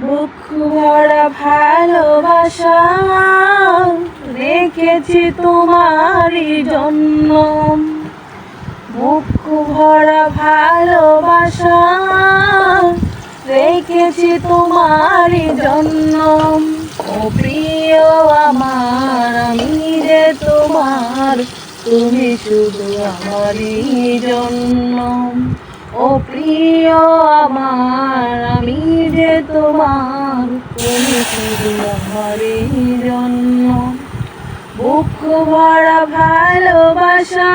বুক ভরা ভালোবাসা রেখেছি তোমারই জন্য। বুক ভরা ভালোবাসা রেখেছি তোমারই জন্য। ও প্রিয় আমার, আমি যে তোমার, তুমি শুধু আমারই জন্য। ও প্রিয় আমার, আমি যে তোমার তুমি আমারই জন্য। বুক ভরা ভালোবাসা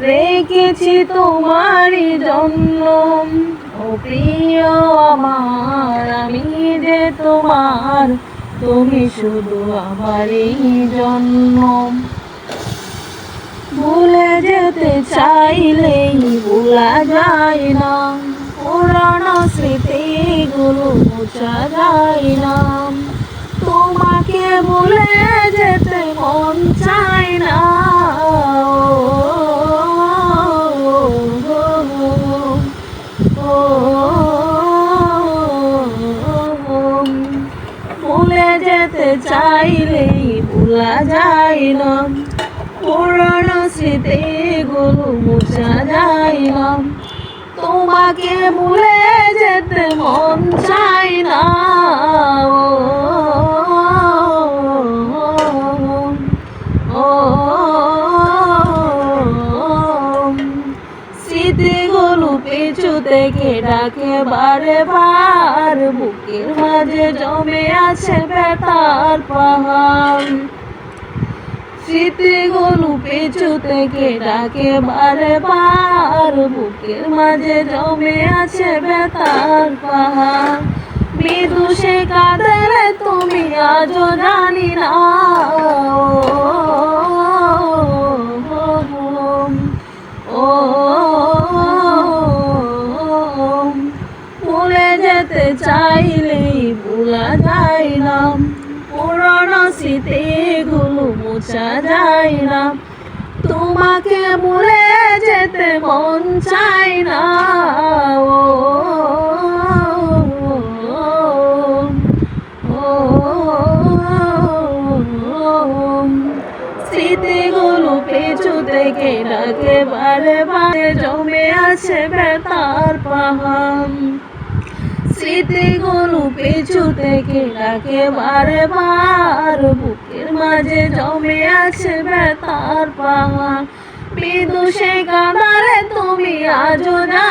রেখেছি তোমারই জন্য। ও প্রিয় আমার, আমি যে তোমার, তুমি শুধু আমারই জন্য। ভুলে যেতে চাইলেই যায় না পুরানো স্মৃতিগুলো মোছা যায় না তোমাকে ভুলে যেতে মন চায় না। ভুলে যেতে চাইলেই ভোলা যায় না। পুরনো স্মৃতিগুলো মুছা যায় না তোমাকে ভুলে যেতে মন চায় না। স্মৃতিগুলো পিছু থেকে ডাকে বারে বার, বুকের মাঝে জমে আছে বেতার পাহাড়। স্মৃতিগুলো পিছু থেকে ডাকে বারে বার বুকের মাঝে জমে আছে বেতার পাহাড়। মৃদু সে কাঁদলে তুমি আজও জানি না। ভুলে যেতে চাইলেই ভোলা যায় পুরনো স্মৃতিগুলো মোছা যায় না। তোমাকে ভুলে যেতে মন চায় না। ও, স্মৃতিগুলো পিছু থেকে ডাকে বারে বারে জমে আছে বেতার পাহাড়। স্মৃতিগুলো পেছু থেকে ডাকে বারে বার বুকের মাঝে জমে আছে ব্যথার পাহাড় বিদুষে কাঁদারে তুমি জানি না